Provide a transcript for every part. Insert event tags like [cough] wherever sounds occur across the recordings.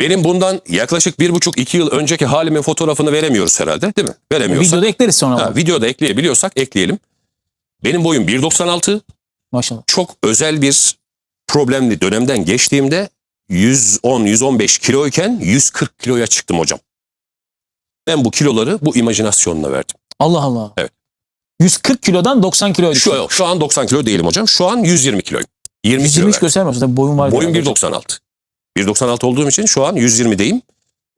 Benim bundan yaklaşık bir buçuk iki yıl önceki halimin fotoğrafını veremiyoruz herhalde değil mi? Veremiyorsak. Videoda ekleriz sonra. Ha, videoda ekleyebiliyorsak ekleyelim. Benim boyum 1.96. Maşallah. Çok özel bir problemli dönemden geçtiğimde 110-115 kiloyken 140 kiloya çıktım hocam. Ben bu kiloları bu imajinasyonla verdim. Allah Allah. Evet. 140 kilodan 90 kiloya düştü. Şu, şu an 90 kilo değilim hocam. Şu an 120 kiloyum. 20 kilo 120 hiç verdim. göstermiyorsun. Tabii boyun var. Boyum galiba. 1.96. 1.96 olduğum için şu an 120'deyim.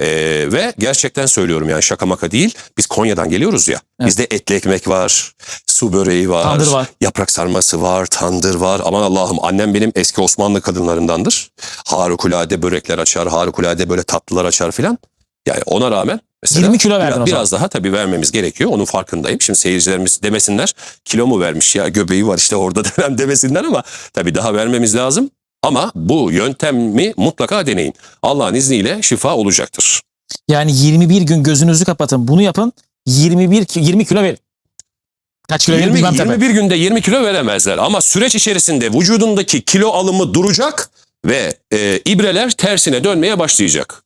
Ee, ve gerçekten söylüyorum yani şaka maka değil. Biz Konya'dan geliyoruz ya. Evet. Bizde etli ekmek var, su böreği var, Tandır var. yaprak sarması var, tandır var. Aman Allah'ım annem benim eski Osmanlı kadınlarındandır. Harikulade börekler açar, harikulade böyle tatlılar açar filan. Yani ona rağmen mesela 20 kilo verdin biraz, biraz daha tabii vermemiz gerekiyor. Onun farkındayım. Şimdi seyircilerimiz demesinler kilo mu vermiş ya göbeği var işte orada [laughs] denen demesinler ama tabii daha vermemiz lazım. Ama bu yöntemi mutlaka deneyin. Allah'ın izniyle şifa olacaktır. Yani 21 gün gözünüzü kapatın. Bunu yapın. 21 ki- 20 kilo verin. Kaç kilo verin 20, bilmem tabii. 21 günde 20 kilo veremezler ama süreç içerisinde vücudundaki kilo alımı duracak ve e, ibreler tersine dönmeye başlayacak.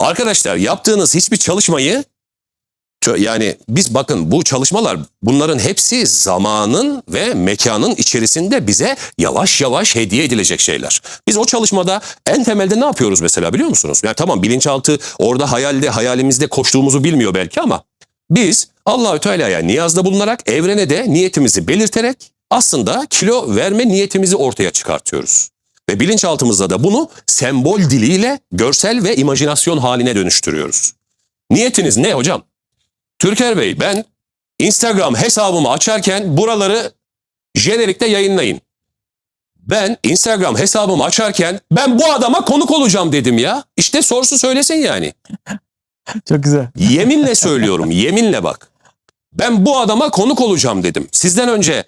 Arkadaşlar yaptığınız hiçbir çalışmayı yani biz bakın bu çalışmalar bunların hepsi zamanın ve mekanın içerisinde bize yavaş yavaş hediye edilecek şeyler. Biz o çalışmada en temelde ne yapıyoruz mesela biliyor musunuz? Yani tamam bilinçaltı orada hayalde hayalimizde koştuğumuzu bilmiyor belki ama biz Allahü Teala'ya niyazda bulunarak evrene de niyetimizi belirterek aslında kilo verme niyetimizi ortaya çıkartıyoruz. Ve bilinçaltımızda da bunu sembol diliyle görsel ve imajinasyon haline dönüştürüyoruz. Niyetiniz ne hocam? Türker Bey ben Instagram hesabımı açarken buraları jenerikte yayınlayın. Ben Instagram hesabımı açarken ben bu adama konuk olacağım dedim ya. İşte sorusu söylesin yani. [laughs] Çok güzel. Yeminle söylüyorum, yeminle bak. Ben bu adama konuk olacağım dedim. Sizden önce